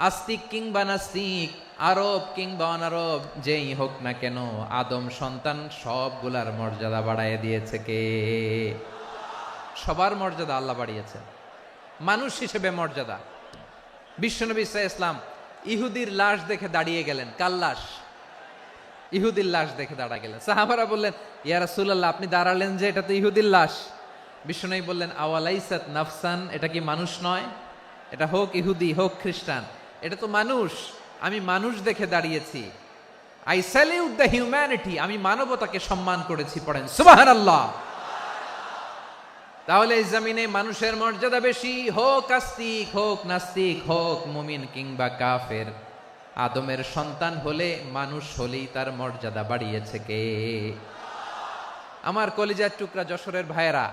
আস্তিক কিংবা নাস্তিক, আরব কিংবা অনারব, যেই হোক না কেন, আদম সন্তান সবগুলার মর্যাদা বাড়ায় দিয়েছে কে? সবার মর্যাদা আল্লাহ বাড়িয়েছে। মানুষ হিসেবে মর্যাদা। বিশ্বনবী ইসা ইসলাম ইহুদির লাশ দেখে দাঁড়িয়ে গেলেন। কাল লাশ? ইহুদির লাশ দেখে দাঁড়া গেলেন। সাহাবারা বললেন, ইয়া রাসূলুল্লাহ, আপনি দাঁড়ালেন যে এটা তো ইহুদির লাশ। বিশ্বনবী বললেন, আওয়ালাইসাত নাফসান, এটা কি মানুষ নয়? এটা হোক ইহুদি, হোক খ্রিস্টান। এটা তো মানুষ, আমি মানুষ দেখে দাঁড়িয়েছি। আই স্যালিউট দ্য হিউম্যানিটি আমি মানবতাকে সম্মান করেছি পড়েন। সুবহানাল্লাহ। তাহলে এই জমিনে মানুষের মর্যাদা বেশি, হোক আস্তিক, হোক নাস্তিক, হোক মুমিন কিংবা কাফের। আদমের সন্তান হলে মানুষ হলেই তার মর্যাদা বাড়িয়েছে কে? আমার কলিজার টুকরা যশোরের ভাইয়েরা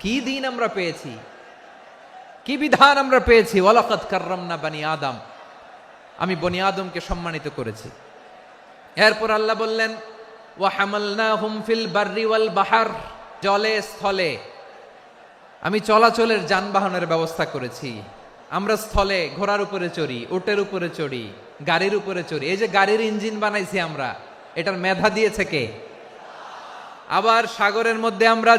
কি দিন আমরা পেয়েছি? কি বিধান আমরা পেয়েছি? বানি আদম। আমি বনি আদমকে সম্মানিত করেছি। এরপর আল্লাহ বললেন, ওয়া হামালনাহুম ফিল বাররি ওয়াল বাহার। জলে, স্থলে। আমি চলাচলের যানবাহনের ব্যবস্থা করেছি। আমরা স্থলে ঘোড়ার উপরে চড়ি, উটের উপরে চড়ি, গাড়ির উপরে চড়ি। এই যে গাড়ির ইঞ্জিন বানাইছি আমরা, এটার মেধা দিয়েছে কে? আবার সাগরের মধ্যে আমরা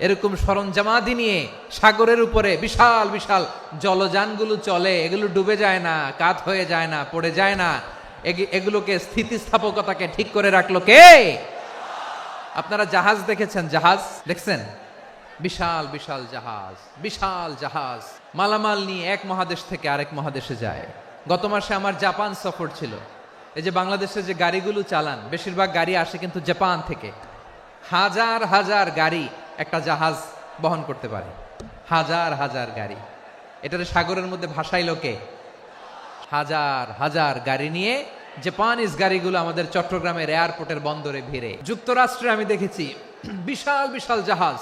এরকম সরঞ্জামাদি নিয়ে সাগরের উপরে বিশাল বিশাল জলযানগুলো চলে। এগুলো ডুবে যায় না, কাত হয়ে যায় না, পড়ে যায় না। এগি- এগুলোকে স্থিতিস্থাপকতাকে ঠিক করে রাখল কে? আপনারা জাহাজ দেখেছেন? জাহাজ দেখছেন? বিশাল বিশাল জাহাজ বিশাল জাহাজ। মালামাল নিয়ে এক মহাদেশ থেকে আরেক মহাদেশে যায়। গত মাসে আমার জাপান সফর ছিল। এই যে বাংলাদেশে যে গাড়িগুলো চালান, বেশিরভাগ গাড়ি আসে কিন্তু জাপান থেকে। হাজার হাজার গাড়ি একটা জাহাজ বহন করতে পারে। হাজার হাজার গাড়ি। এটার সাগরের মধ্যে ভাসাইল কে হাজার হাজার গাড়ি নিয়ে জাপানিজ গাড়িগুলো আমাদের চট্টগ্রামের এয়ারপোর্টের বন্দরে ভিড়ে। যুক্তরাষ্ট্রে আমি দেখেছি বিশাল বিশাল জাহাজ।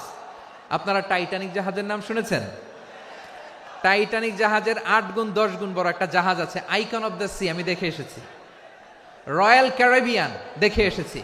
আপনারা টাইটানিক জাহাজের নাম শুনেছেন? টাইটানিক জাহাজের আট গুণ, দশ গুণ বড় একটা জাহাজ আছে, আইকন অফ দ্য সি, আমি দেখে এসেছি। রয়্যাল ক্যারেবিয়ান, দেখে এসেছি।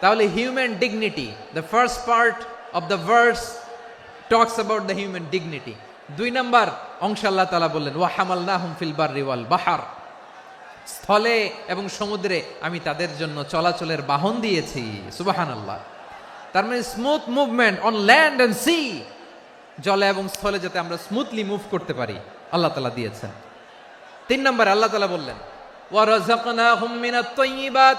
তাহলে human dignity the first part of the verse talks about the human dignity দুই নম্বর, অংশ আল্লাহ তালা বললেন, ওয়া হামাল না ফিলবার রিওয়াল বাহার। স্থলে এবং সমুদ্রে আমি তাদের জন্য চলাচলের বাহন দিয়েছি। সুবাহান আল্লাহ তার মানে smooth movement on land and sea জলে এবং স্থলে যাতে আমরা স্মুথলি মুভ করতে পারি, আল্লাহ তালা দিয়েছেন। তিন নম্বর, আল্লাহ তালা বললেন ওয়ারাযাকনাহুম মিনাত তাইয়্যিবাত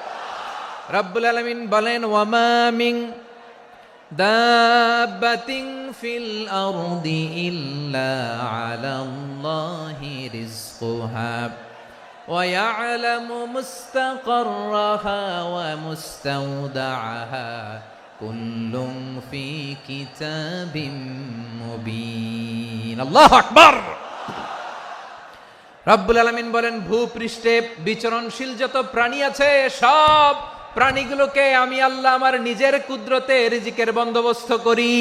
রব্বুল আলামিন বলেন ওয়ামামিং দাব্বাতিন ফিল আরদি ইল্লা আলাল্লাহি রিজকুহা ويعلم مستقرها ومستودعها كل في كتاب مبين الله أكبر রব্বুল আলমিন বলেন ভূপৃষ্ঠে বিচরণশীল যত প্রাণী আছে সব প্রাণীগুলোকে আমি আল্লাহ আমার নিজের কুদরতে রিজিকের বন্দোবস্ত করি।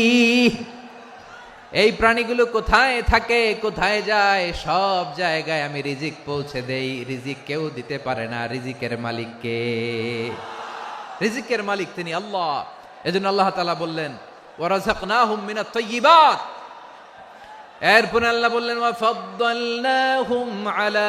এই প্রাণীগুলো কোথায় থাকে, কোথায় যায়, সব জায়গায় আমি রিজিক পৌঁছে দেই। রিজিক কেউ দিতে পারে না, রিজিকের মালিককে রিজিকের মালিক তিনি আল্লাহ। এজন্য আল্লাহ তালা বললেন এরপর আল্লাহ বললেন আলা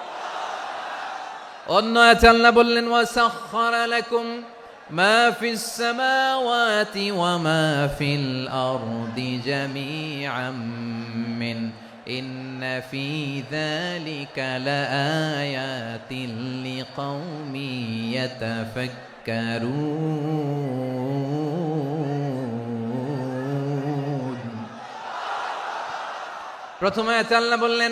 والنات لبل وسخر لكم ما في السماوات وما في الأرض جميعا من إن في ذلك لآيات لقوم يتفكرون. প্রথমে আল্লাহ বললেন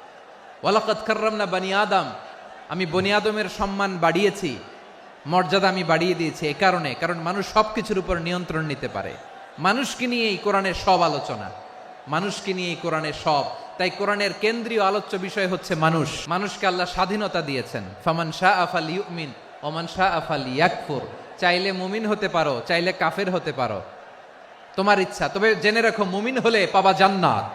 ওয়ালাকাত কার্রামনা বানি আদম। আমি বনি আদমের সম্মান বাড়িয়েছি, মর্যাদা আমি বাড়িয়ে দিয়েছি এ কারণে, কারণ মানুষ সব কিছুর উপর নিয়ন্ত্রণ নিতে পারে। মানুষকে নিয়ে এই কোরআনের সব আলোচনা, মানুষকে নিয়ে এই কোরআনের সব। তাই কোরআনের কেন্দ্রীয় আলোচ্য বিষয় হচ্ছে মানুষ। মানুষকে আল্লাহ স্বাধীনতা দিয়েছেন। ফামান শাহ আফাল ইউমিন ওমান শাহ আফাল ইয়াকফুর চাইলে মুমিন হতে পারো, চাইলে কাফের হতে পারো। তোমার ইচ্ছা, তবে জেনে রাখো, মুমিন হলে পাবা জান্নাত,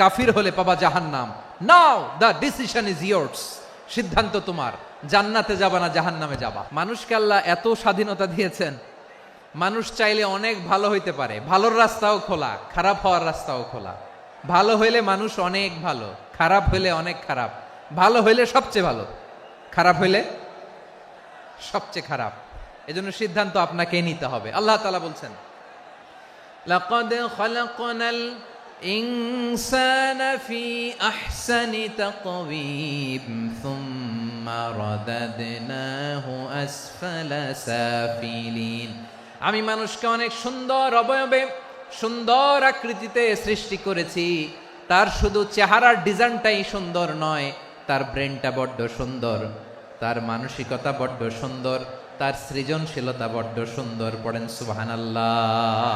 কাফির হলে পাবা জাহান্নাম। Now the decision is yours সিদ্ধান্ত তোমার। জান্নাতে যাবা না জাহান নামে যাবা। মানুষকে আল্লাহ এত স্বাধীনতা দিয়েছেন। মানুষ চাইলে অনেক ভালো হইতে পারে। ভালোর রাস্তাও খোলা, খারাপ হওয়ার রাস্তাও খোলা। ভালো হইলে মানুষ অনেক ভালো, খারাপ হইলে অনেক খারাপ। ভালো হইলে সবচেয়ে ভালো। খারাপ হইলে সবচেয়ে খারাপ। এজন্য সিদ্ধান্ত আপনাকে নিতে হবে। আল্লাহ তালা বলছেন الإنسان في أحسن تقويم ثم رددناه أسفل سافلين আমি মানুষকে অনেক সুন্দর অবয়বে সুন্দর আকৃতিতে সৃষ্টি করেছি তার শুধু চেহারার ডিজাইনটাই সুন্দর নয় তার ব্রেনটা বড্ড সুন্দর তার মানসিকতা বড্ড সুন্দর তার সৃজনশীলতা বড্ড সুন্দর পড়েন সুবহানাল্লাহ